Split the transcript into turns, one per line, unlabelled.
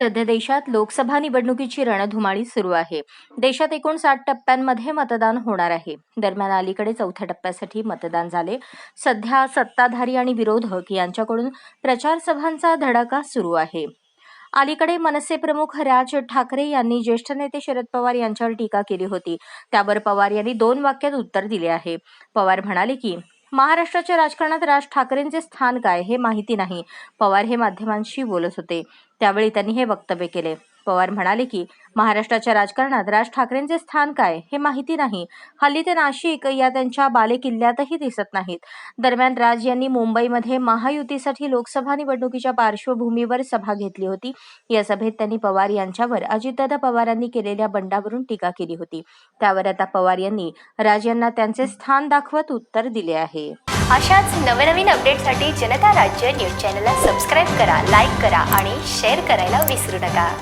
सध्या देशात लोकसभा निवडणुकीची रणधुमाळी सुरू आहे. देशात एकूण साठ टप्प्यांमध्ये मतदान होणार आहे. दरम्यान अलीकडे चौथ्या टप्प्यासाठी मतदान झाले. सध्या सत्ताधारी आणि विरोधक यांच्याकडून प्रचार सभांचा धडाका सुरू आहे. अलीकडे मनसे प्रमुख राज ठाकरे यांनी ज्येष्ठ नेते शरद पवार यांच्यावर टीका केली होती. त्यावर पवार यांनी दोन वाक्यात उत्तर दिले आहे. पवार म्हणाले की महाराष्ट्राच्या राजकारणात राज ठाकरेंचे स्थान काय हे माहिती नाही. पवार हे माध्यमांशी बोलत होते. त्यावेळी त्यांनी हे वक्तव्य केले. पवार म्हणाले की महाराष्ट्राच्या राजकारणात राज ठाकरेंचे स्थान काय हे माहिती नाही. हल्ली ते नाशिक या त्यांच्या बालेकिल्ल्यातही दिसत नाहीत. दरम्यान राज यांनी मुंबईमध्ये महायुतीसाठी लोकसभा निवडणुकीच्या पार्श्वभूमीवर सभा घेतली होती. या सभेत त्यांनी पवार यांच्यावर अजितदादा पवारांनी केलेल्या बंडावरून टीका केली होती. त्यावर आता पवार यांनी राज यांना त्यांचे स्थान दाखवत उत्तर दिले आहे.
अशाच नवनवीन अपडेटसाठी जनता राज्य न्यूज चॅनलला सबस्क्राईब करा लाईक करा आणि शेअर करायला विसरू नका.